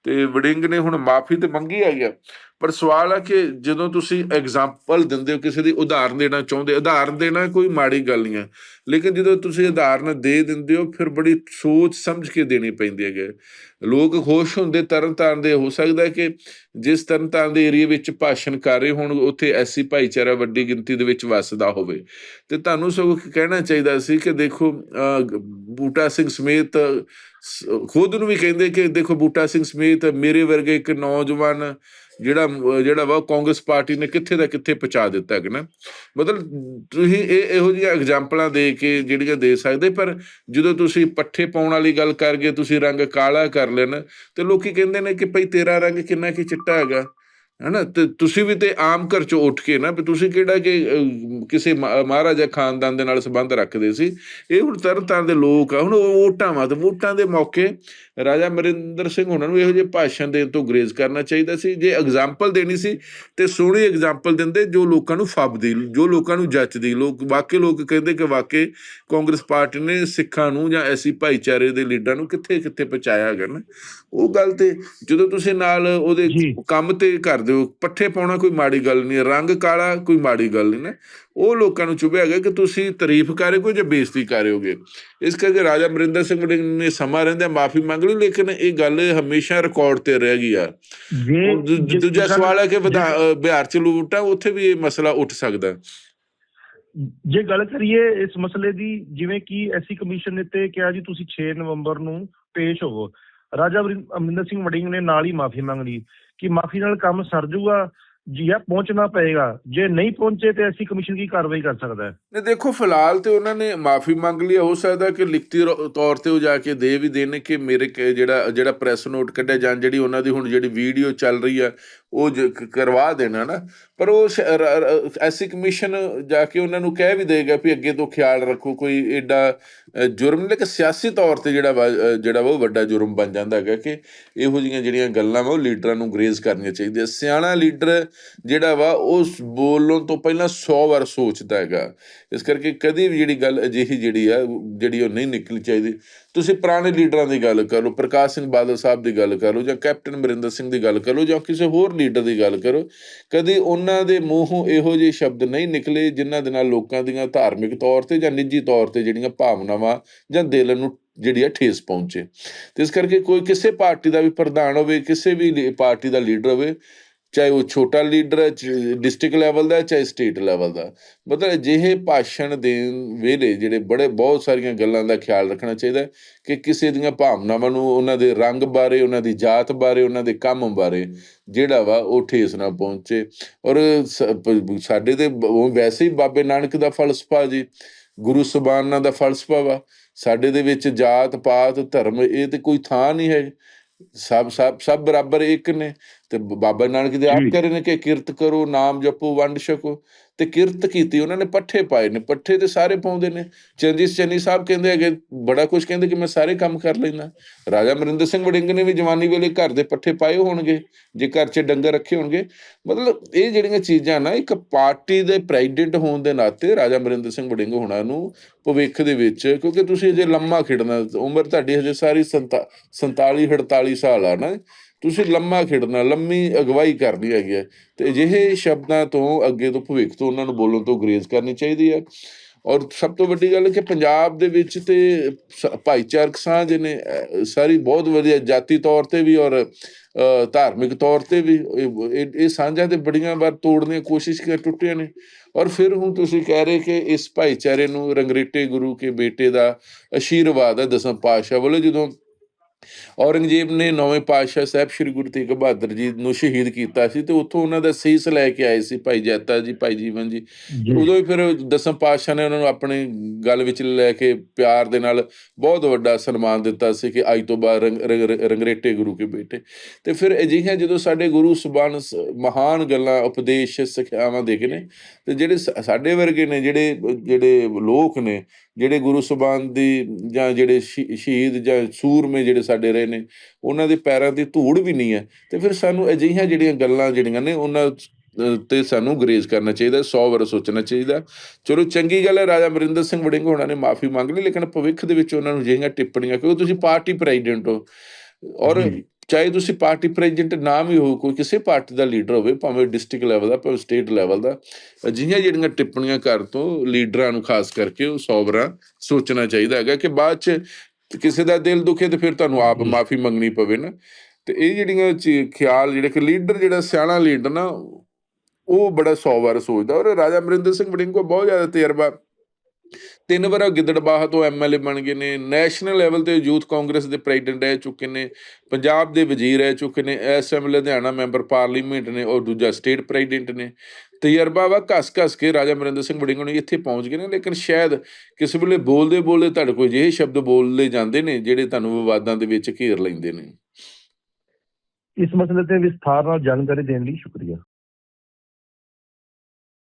ਤੇ ਵੜਿੰਗ ਨੇ ਹੁਣ ਮਾਫੀ ਤੇ ਮੰਗੀ ਹੈਗੀ ਆ। ਪਰ ਸਵਾਲ ਆ ਕਿ ਜਦੋਂ ਤੁਸੀਂ ਐਗਜ਼ਾਮਪਲ ਦਿੰਦੇ ਹੋ ਕਿਸੇ ਦੀ ਉਦਾਹਰਨ ਦੇਣਾ ਚਾਹੁੰਦੇ, ਉਦਾਹਰਨ ਦੇਣਾ ਕੋਈ ਮਾੜੀ ਗੱਲ ਨਹੀਂ ਹੈ ਲੇਕਿਨ ਜਦੋਂ ਤੁਸੀਂ ਉਦਾਹਰਨ ਦੇ ਦਿੰਦੇ ਹੋ, ਫਿਰ ਬੜੀ ਸੋਚ ਸਮਝ ਕੇ ਦੇਣੀ ਪੈਂਦੀ ਹੈ ਲੋਕ ਖੁਸ਼ ਹੁੰਦੇ ਤਰਨ ਤਾਰਨ ਦੇ, ਹੋ ਸਕਦਾ ਕਿ ਜਿਸ ਤਰਨ ਤਾਰਨ ਦੇ ਏਰੀਆ ਵਿੱਚ ਭਾਸ਼ਣ ਕਰ ਰਹੇ ਹੋਣ, ਉੱਥੇ ਐਸੀ ਭਾਈਚਾਰਾ ਵੱਡੀ ਗਿਣਤੀ ਦੇ ਵਿੱਚ ਵੱਸਦਾ ਹੋਵੇ। ਤੇ ਤੁਹਾਨੂੰ ਸਗੋਂ ਕਹਿਣਾ ਚਾਹੀਦਾ ਸੀ ਕਿ ਦੇਖੋ ਬੂਟਾ ਸਿੰਘ ਸਮੇਤ ਖੁਦ ਨੂੰ ਵੀ ਕਹਿੰਦੇ ਕਿ ਦੇਖੋ ਬੂਟਾ ਸਿੰਘ ਸਮੇਤ ਮੇਰੇ ਵਰਗੇ ਇੱਕ ਨੌਜਵਾਨ ਜਿਹੜਾ ਜਿਹੜਾ ਵਾ ਉਹ ਕਾਂਗਰਸ ਪਾਰਟੀ ਨੇ ਕਿੱਥੇ ਦਾ ਕਿੱਥੇ ਪਹੁੰਚਾ ਦਿੱਤਾ ਹੈ ਨਾ। ਮਤਲਬ ਤੁਸੀਂ ਇਹ, ਇਹੋ ਜਿਹੀਆਂ ਐਗਜ਼ਾਮਪਲਾਂ ਦੇ ਕੇ ਜਿਹੜੀਆਂ ਦੇ ਸਕਦੇ, ਪਰ ਜਦੋਂ ਤੁਸੀਂ ਪੱਠੇ ਪਾਉਣ ਵਾਲੀ ਗੱਲ ਕਰ ਗਏ, ਤੁਸੀਂ ਰੰਗ ਕਾਲਾ ਕਰ ਲੈਣ, ਤੇ ਲੋਕੀ ਕਹਿੰਦੇ ਨੇ ਕਿ ਭਈ ਤੇਰਾ ਰੰਗ ਕਿੰਨਾ ਕੀ ਚਿੱਟਾ ਹੈਗਾ ਹਨਾ ਤੇ ਤੁਸੀਂ ਵੀ ਤੇ ਆਮ ਘਰ ਚੋਂ ਉੱਠ ਕੇ ਨਾ ਵੀ ਤੁਸੀਂ ਕਿਹੜਾ ਕਿ ਕਿਸੇ ਮਹਾ- ਮਹਾਰਾਜਾ ਖਾਨਦਾਨ ਦੇ ਨਾਲ ਸੰਬੰਧ ਰੱਖਦੇ ਸੀ? ਇਹ ਹੁਣ ਤਰਨਤਾਰਨ ਦੇ ਲੋਕ ਆ ਹੁਣ ਉਹ ਵੋਟਾਂ ਵਾ ਤੇ ਵੋਟਾਂ ਦੇ ਮੌਕੇ ਰਾਜਾ ਮਰਿੰਦਰ ਸਿੰਘ ਉਹਨਾਂ ਨੂੰ ਇਹੋ ਜਿਹੇ ਭਾਸ਼ਣ ਦੇਣ ਤੋਂ ਗਰੇਜ਼ ਕਰਨਾ ਚਾਹੀਦਾ ਸੀ। ਜੇ ਐਗਜ਼ਾਮਪਲ ਦੇਣੀ ਸੀ ਤੇ ਸੋਹਣੀ ਐਗਜ਼ਾਮਪਲ ਦਿੰਦੇ ਜੋ ਲੋਕਾਂ ਨੂੰ ਫੱਬਦੀ ਜੋ ਲੋਕਾਂ ਨੂੰ ਜੱਚਦੀ। ਲੋਕ ਵਾਕਈ ਲੋਕ ਕਹਿੰਦੇ ਕਿ ਵਾਕਈ ਕਾਂਗਰਸ ਪਾਰਟੀ ਨੇ ਸਿੱਖਾਂ ਨੂੰ ਜਾਂ ਐਸੀ ਭਾਈਚਾਰੇ ਦੇ ਲੀਡਰਾਂ ਨੂੰ ਕਿੱਥੇ ਕਿੱਥੇ ਪਹੁੰਚਾਇਆ ਹੈਗਾ ਨਾ? ਉਹ ਗੱਲ ਤੇ ਜਦੋਂ ਤੁਸੀਂ ਨਾਲ ਉਹਦੇ। ਕੰਮ ਤੇ ਕਰਦੇ ਹੋ ਪੱਠੇ ਪਾਉਣਾ ਕੋਈ ਮਾੜੀ ਗੱਲ ਨਹੀਂ ਰੰਗ ਕਾਲਾ ਕੋਈ ਮਾੜੀ ਗੱਲ ਨਹੀਂ ਨਾ। ਉਹ ਲੋਕਾਂ ਨੂੰ ਚੁਭਿਆ ਗਿਆ ਕਿ ਤੁਸੀਂ ਤਾਰੀਫ ਕਰ ਰਹੇ ਹੋ ਜਾਂ ਬੇਇੱਜ਼ਤੀ ਕਰ ਰਹੇ ਹੋਗੇ। ਇਸ ਕਰਕੇ ਰਾਜਾ ਅਮਰਿੰਦਰ ਸਿੰਘ ਨੇ ਸਮਾਂ ਰਹਿੰਦਿਆਂ ਮਾਫੀ ਮੰਗ ਲਈ ਲੇਕਿਨ ਇਹ ਗੱਲ ਹਮੇਸ਼ਾ ਰਿਕਾਰਡ ਤੇ ਰਹਿ ਗਈ ਆ। ਦੂਜਾ ਸਵਾਲ ਹੈ ਕਿ ਬਿਹਾਰ ਚ ਲੂਟਾ ਉੱਥੇ ਵੀ ਇਹ ਮਸਲਾ ਉੱਠ ਸਕਦਾ ਜੇ ਗੱਲ ਕਰੀਏ ਇਸ ਮਸਲੇ ਦੀ ਜਿਵੇਂ ਕਿ ਐਸੀ ਕਮਿਸ਼ਨ ਨੇ ਤੇ ਕਿਹਾ ਜੀ ਤੁਸੀਂ 6 ਨਵੰਬਰ ਨੂੰ ਪੇਸ਼ ਹੋਵੋ। ਰਾਜਾ ਅਮਰਿੰਦਰ ਸਿੰਘ ਵੜਿੰਗ ਨੇ ਨਾਲ ਹੀ ਮਾਫੀ ਮੰਗ ਲਈ ਕਿ ਮਾਫੀ ਨਾਲ ਕੰਮ ਸਰ ਜਾਊਗਾ, ਜੀ ਆ ਪਹੁੰਚਣਾ ਪਏਗਾ। ਜੇ ਨਹੀਂ ਪਹੁੰਚੇ ਤੇ ਅਸੀਂ ਕਮਿਸ਼ਨ ਕੀ ਕਾਰਵਾਈ ਕਰ ਸਕਦਾ ਹੈ? ਨੇ ਦੇਖੋ, ਫਿਲਹਾਲ ਤੇ ਉਹਨਾਂ ਨੇ ਮਾਫੀ ਮੰਗ ਲਈ। ਹੋ ਸਕਦਾ ਕਿ ਲਿਖਤੀ ਤੌਰ ਤੇ ਉਹ ਜਾ ਕੇ ਦੇ ਵੀ ਦੇਣ ਕਿ ਮੇਰੇ ਜਿਹੜਾ ਜਿਹੜਾ ਪ੍ਰੈਸ ਨੋਟ ਕੱਢਿਆ ਜਾਂ ਜਿਹੜੀ ਉਹਨਾਂ ਦੀ ਹੁਣ ਜਿਹੜੀ ਵੀਡੀਓ ਚੱਲ ਰਹੀ ਆ ਉਹ ਜ- ਕਰਵਾ ਦੇਣਾ ਨਾ। ਪਰ ਉਹ ਐਸੀ ਕਮਿਸ਼ਨ ਜਾ ਕੇ ਉਹਨਾਂ ਨੂੰ ਕਹਿ ਵੀ ਦੇਗਾ ਵੀ ਅੱਗੇ ਤੋਂ ਖਿਆਲ ਰੱਖੋ, ਕੋਈ ਐਡਾ ਜੁਰਮ ਨਹੀਂ ਕਿ ਸਿਆਸੀ ਤੌਰ ਤੇ ਜਿਹੜਾ ਵਾ ਜਿਹੜਾ ਵਾ ਉਹ ਵੱਡਾ ਜੁਰਮ ਬਣ ਜਾਂਦਾ ਹੈਗਾ ਕਿ ਇਹੋ ਜਿਹੀਆਂ ਜਿਹੜੀਆਂ ਗੱਲਾਂ ਵਾ ਉਹ ਲੀਡਰਾਂ ਨੂੰ ਗਰੇਜ਼ ਕਰਨੀਆਂ ਚਾਹੀਦੀਆਂ। ਸਿਆਣਾ ਲੀਡਰ ਜਿਹੜਾ ਵਾ, ਉਹ ਬੋਲਣ ਤੋਂ ਪਹਿਲਾਂ 100 ਵਾਰ ਸੋਚਦਾ ਹੈਗਾ। ਇਸ ਕਰਕੇ ਕਦੇ ਵੀ ਜਿਹੜੀ ਗੱਲ ਅਜਿਹੀ ਜਿਹੜੀ ਆ, ਜਿਹੜੀ ਉਹ ਨਹੀਂ ਨਿਕਲਣੀ ਚਾਹੀਦੀ। ਤੁਸੀਂ ਪੁਰਾਣੇ ਲੀਡਰਾਂ ਦੀ ਗੱਲ ਕਰੋ ਪ੍ਰਕਾਸ਼ ਸਿੰਘ ਬਾਦਲ ਸਾਹਿਬ ਦੀ ਗੱਲ ਕਰੋ ਜਾਂ ਕੈਪਟਨ ਅਮਰਿੰਦਰ ਸਿੰਘ ਦੀ ਗੱਲ ਕਰੋ ਜਾਂ ਕਿਸੇ ਹੋਰ ਲੀਡਰ ਦੀ ਗੱਲ ਕਰੋ, ਕਦੇ ਉਹਨਾਂ ਦੇ ਮੂੰਹੋਂ ਇਹੋ ਜਿਹੇ ਸ਼ਬਦ ਨਹੀਂ ਨਿਕਲੇ ਜਿਨ੍ਹਾਂ ਦੇ ਨਾਲ ਲੋਕਾਂ ਦੀਆਂ ਧਾਰਮਿਕ ਤੌਰ ਤੇ ਜਾਂ ਨਿੱਜੀ ਤੌਰ ਤੇ ਜਿਹੜੀਆਂ ਭਾਵਨਾਵਾਂ ਜਾਂ ਦਿਲ ਨੂੰ ਜਿਹੜੀ ਆ ਠੇਸ ਪਹੁੰਚੇ। ਤੇ ਇਸ ਕਰਕੇ ਕੋਈ ਕਿਸੇ ਪਾਰਟੀ ਦਾ ਵੀ ਪ੍ਰਧਾਨ ਹੋਵੇ, ਕਿਸੇ ਵੀ ਪਾਰਟੀ ਦਾ ਲੀਡਰ ਹੋਵੇ ਚਾਹੇ ਉਹ ਛੋਟਾ ਲੀਡਰ ਹੈ ਡਿਸਟ੍ਰਿਕਟ ਲੈਵਲ ਦਾ ਚਾਹੇ ਸਟੇਟ ਲੈਵਲ ਦਾ ਮਤਲਬ ਅਜਿਹੇ ਭਾਸ਼ਣ ਦੇਣ ਵੇਲੇ ਜਿਹੜੇ ਬੜੇ, ਬਹੁਤ ਸਾਰੀਆਂ ਗੱਲਾਂ ਦਾ ਖਿਆਲ ਰੱਖਣਾ ਚਾਹੀਦਾ ਕਿ ਕਿਸੇ ਦੀਆਂ ਭਾਵਨਾਵਾਂ ਨੂੰ, ਉਹਨਾਂ ਦੇ ਰੰਗ ਬਾਰੇ, ਉਹਨਾਂ ਦੀ ਜਾਤ ਬਾਰੇ, ਉਹਨਾਂ ਦੇ ਕੰਮ ਬਾਰੇ ਜਿਹੜਾ ਵਾ ਉਹ ਠੇਸ ਨਾ ਪਹੁੰਚੇ। ਔਰ ਸ- ਸਾਡੇ ਤੇ ਉਹ ਵੈਸੇ ਹੀ ਬਾਬੇ ਨਾਨਕ ਦਾ ਫਲਸਫਾ ਜੀ, ਗੁਰੂ ਸਬਾਨਾਂ ਦਾ ਫਲਸਫਾ ਵਾ। ਸਾਡੇ ਦੇ ਵਿੱਚ ਜਾਤ ਪਾਤ ਧਰਮ, ਇਹ ਤੇ ਕੋਈ ਥਾਂ ਨਹੀਂ ਹੈ। ਸਭ ਸਭ ਸਭ ਬਰਾਬਰ ਇੱਕ ਨੇ। ਤੇ ਬਾਬਾ ਨਾਨਕ ਦੇ ਆਪ ਜੀ। ਰਹੇ ਨੇ ਕਿ ਕਿਰਤ ਕਰੋ ਨਾਮ ਜਪੋ ਵੰਡ ਛਕੋ। ਤੇ ਕਿਰਤ ਕੀਤੀ ਉਹਨਾਂ ਨੇ ਪੱਠੇ ਪਾਏ ਨੇ ਪੱਠੇ ਤੇ ਸਾਰੇ ਪਾਉਂਦੇ ਨੇ। ਚੰਜੀਸ ਚੰਨੀ ਸਾਹਿਬ ਕਹਿੰਦੇ ਹੈਗੇ ਬੜਾ ਕੁਝ ਕਹਿੰਦੇ ਕਿ ਮੈਂ ਸਾਰੇ ਕੰਮ ਕਰ ਲੈਂਦਾ। ਰਾਜਾ ਮਰਿੰਦਰ ਸਿੰਘ ਵੜਿੰਗ ਨੇ ਵੀ ਜਵਾਨੀ ਵੇਲੇ ਘਰ ਦੇ ਪੱਠੇ ਪਾਏ ਹੋਣਗੇ ਜੇ ਘਰ 'ਚ ਡੰਗਰ ਰੱਖੇ ਹੋਣਗੇ। ਮਤਲਬ ਇਹ ਜਿਹੜੀਆਂ ਚੀਜ਼ਾਂ ਨਾ ਇੱਕ ਪਾਰਟੀ ਦੇ ਪ੍ਰੈਜ਼ੀਡੈਂਟ ਹੋਣ ਦੇ ਨਾਤੇ ਰਾਜਾ ਮਰਿੰਦਰ ਸਿੰਘ ਵੜਿੰਗ ਹੋਣਾ ਨੂੰ ਭਵਿੱਖ ਦੇ ਵਿੱਚ ਕਿਉਂਕਿ ਤੁਸੀਂ ਅਜੇ ਲੰਮਾ ਖੇਡਣਾ ਉਮਰ ਤੁਹਾਡੀ ਹਜੇ ਸਾਰੀ 47 48 ਸਾਲ ਆ ਨਾ। ਤੁਸੀਂ ਲੰਮਾ ਖੇਡਣਾ, ਲੰਮੀ ਅਗਵਾਈ ਕਰਨੀ ਹੈਗੀ ਹੈ। ਤੇ ਅਜਿਹੇ ਸ਼ਬਦਾਂ ਤੋਂ ਅੱਗੇ ਤੋਂ ਭਵਿੱਖ ਤੋਂ ਉਹਨਾਂ ਨੂੰ ਬੋਲਣ ਤੋਂ ਗਰੇਜ਼ ਕਰਨੀ ਚਾਹੀਦੀ ਹੈ। ਔਰ ਸਭ ਤੋਂ ਵੱਡੀ ਗੱਲ ਕਿ ਪੰਜਾਬ ਦੇ ਵਿੱਚ ਤੇ ਸ- ਭਾਈਚਾਰਕ ਸਾਂਝ ਨੇ ਸਾਰੀ ਬਹੁਤ ਵਧੀਆ ਜਾਤੀ ਤੌਰ ਤੇ ਵੀ ਔਰ ਧਾਰਮਿਕ ਤੌਰ ਤੇ ਵੀ ਇਹ- ਇਹ ਸਾਂਝਾਂ ਤੇ ਬੜੀਆਂ ਵਾਰ ਤੋੜਨ ਦੀਆਂ ਕੋਸ਼ਿਸ਼ ਕਰ ਟੁੱਟੀਆਂ ਨੇ। ਔਰ ਫਿਰ ਹੁਣ ਤੁਸੀਂ ਕਹਿ ਰਹੇ ਕਿ ਇਸ ਭਾਈਚਾਰੇ ਨੂੰ ਰੰਗਰੇਟੇ ਗੁਰੂ ਕੇ ਬੇਟੇ ਦਾ ਅਸ਼ੀਰਵਾਦ ਹੈ ਦਸਮ ਪਾਤਸ਼ਾਹ ਵੱਲੋਂ ਜਦੋਂ ਔਰੰਗਜ਼ੇਬ ਨੇ ਨੌਵੇਂ ਪਾਤਸ਼ਾਹ ਸਾਹਿਬ ਸ੍ਰੀ ਗੁਰੂ ਤੇਗ ਬਹਾਦਰ ਜੀ ਨੂੰ ਸ਼ਹੀਦ ਕੀਤਾ ਸੀ ਤੇ ਉੱਥੋਂ ਉਹਨਾਂ ਦਾ ਸੀਸ ਲੈ ਕੇ ਆਏ ਸੀ ਭਾਈ ਜੈਤਾ ਜੀ ਭਾਈ ਜੀਵਨ ਜੀ। ਉਦੋਂ ਹੀ ਫਿਰ ਦਸਮ ਪਾਤਸ਼ਾਹ ਨੇ ਉਹਨਾਂ ਨੂੰ ਆਪਣੇ ਗੱਲ ਵਿੱਚ ਲੈ ਕੇ ਪਿਆਰ ਦੇ ਨਾਲ ਬਹੁਤ ਵੱਡਾ ਸਨਮਾਨ ਦਿੱਤਾ ਸੀ ਕਿ ਅੱਜ ਤੋਂ ਬਾਅਦ ਰੰਗ- ਰੰਗ- ਰੰਗਰੇਟੇ ਗੁਰੂ ਕੇ ਬੇਟੇ। ਤੇ ਫਿਰ ਅਜਿਹੀਆਂ ਜਦੋਂ ਸਾਡੇ ਗੁਰੂ ਸੁਬਾਨ ਮਹਾਨ ਗੱਲਾਂ ਉਪਦੇਸ਼ ਸਿੱਖਿਆਵਾਂ ਦੇ ਕੇ ਨੇ ਤੇ ਜਿਹੜੇ ਸਾਡੇ ਵਰਗੇ ਨੇ ਜਿਹੜੇ ਜਿਹੜੇ ਲੋਕ ਨੇ ਜਿਹੜੇ ਗੁਰੂ ਸੁਬਾਨ ਦੀ ਜਾਂ ਜਿਹੜੇ ਸ਼ਹੀ- ਸ਼ਹੀਦ ਜਾਂ ਸੂਰਮੇ ਜਿਹੜੇ ਸਾਡੇ ਰਹੇ ਨੇ, ਉਹਨਾਂ ਦੇ ਪੈਰਾਂ 'ਤੇ ਧੂੜ ਵੀ ਨਹੀਂ ਹੈ। ਤੇ ਫਿਰ ਸਾਨੂੰ ਅਜਿਹੀਆਂ ਜਿਹੜੀਆਂ ਗੱਲਾਂ ਜਿਹੜੀਆਂ ਨੇ, ਉਹਨਾਂ ਤੇ ਸਾਨੂੰ ਗਰੇਜ਼ ਕਰਨਾ ਚਾਹੀਦਾ 100 ਵਾਰ ਸੋਚਣਾ ਚਾਹੀਦਾ ਚਲੋ ਚੰਗੀ ਗੱਲ ਹੈ, ਰਾਜਾ ਅਮਰਿੰਦਰ ਸਿੰਘ ਵੜਿੰਗ ਹੋਣਾ ਨੇ ਮਾਫੀ ਮੰਗ ਲਈ, ਲੇਕਿਨ ਭਵਿੱਖ ਦੇ ਵਿੱਚ ਉਹਨਾਂ ਨੂੰ ਜਿਹੀਆਂ ਟਿੱਪਣੀਆਂ, ਕਿਉਂਕਿ ਤੁਸੀਂ ਪਾਰਟੀ ਪ੍ਰੈਜ਼ੀਡੈਂਟ ਹੋ। ਔਰ ਚਾਹੇ ਤੁਸੀਂ ਪਾਰਟੀ ਪ੍ਰੈਜ਼ੀਡੈਂਟ ਨਾ ਵੀ ਹੋ ਕੋਈ ਕਿਸੇ ਪਾਰਟੀ ਦਾ ਲੀਡਰ ਹੋਵੇ ਭਾਵੇਂ ਡਿਸਟ੍ਰਿਕਟ ਲੈਵਲ ਦਾ ਭਾਵੇਂ ਸਟੇਟ ਲੈਵਲ ਦਾ ਅਜਿਹੀਆਂ ਜਿਹੜੀਆਂ ਟਿੱਪਣੀਆਂ ਕਰ ਤੋਂ ਲੀਡਰਾਂ ਨੂੰ ਖਾਸ ਕਰਕੇ ਉਹ 100 ਵਾਰਾਂ ਸੋਚਣਾ ਚਾਹੀਦਾ ਹੈਗਾ ਕਿ ਬਾਅਦ ਚ ਕਿਸੇ ਦਾ ਦਿਲ ਦੁਖੇ ਤੇ ਫਿਰ ਤੁਹਾਨੂੰ ਆਪ। ਮਾਫੀ ਮੰਗਣੀ ਪਵੇ ਨਾ ਤੇ ਇਹ ਜਿਹੜੀਆਂ ਖਿਆਲ ਜਿਹੜੇ ਕਿ ਲੀਡਰ ਜਿਹੜਾ ਸਿਆਣਾ ਲੀਡਰ ਨਾ ਉਹ ਬੜਾ 100 ਵਾਰ ਸੋਚਦਾ ਔਰ ਰਾਜਾ ਅਮਰਿੰਦਰ ਸਿੰਘ ਵੜਿੰਗ ਕੋਲ ਬਹੁਤ ਜ਼ਿਆਦਾ ਤਜਰਬਾ ਤਿੰਨ ਵਾਰ ਉਹ ਗਿੱਦੜਬਾਹਾ ਤੋਂ ਐਮਐਲਏ ਬਣ ਗਏ ਨੇ, ਨੈਸ਼ਨਲ ਲੈਵਲ ਤੇ ਯੂਥ ਕਾਂਗਰਸ ਦੇ ਪ੍ਰੈਜ਼ੀਡੈਂਟ ਰਹਿ ਚੁੱਕੇ ਨੇ, ਪੰਜਾਬ ਦੇ ਵਜ਼ੀਰ ਰਹਿ ਚੁੱਕੇ ਨੇ ਐਸਐਮ ਲੁਧਿਆਣਾ ਮੈਂਬਰ ਪਾਰਲੀਮੈਂਟ ਨੇ ਔਰ ਦੂਜਾ ਸਟੇਟ ਪ੍ਰੈਜ਼ੀਡੈਂਟ ਨੇ। ਤਜਰਬਾ ਵਾ ਘਸ ਘਸ ਕੇ ਰਾਜਾ ਅਮਰਿੰਦਰ ਸਿੰਘ ਵੜਿੰਗ ਨੂੰ ਇੱਥੇ ਪਹੁੰਚ ਗਏ ਨੇ, ਲੇਕਿਨ ਸ਼ਾਇਦ ਕਿਸੇ ਵੇਲੇ ਬੋਲਦੇ ਬੋਲਦੇ ਤੁਹਾਡੇ ਕੋਲ ਜਿਹੇ ਸ਼ਬਦ ਬੋਲਦੇ ਜਾਂਦੇ ਨੇ, ਜਿਹੜੇ ਤੁਹਾਨੂੰ ਵਿਵਾਦਾਂ ਦੇ ਵਿੱਚ ਘੇਰ ਲੈਂਦੇ ਨੇ? ਇਸ ਮਸਲੇ ਤੇ ਵਿਸਥਾਰ ਨਾਲ ਜਾਣਕਾਰੀ ਦੇਣ ਲਈ ਸ਼ੁਕਰੀਆ।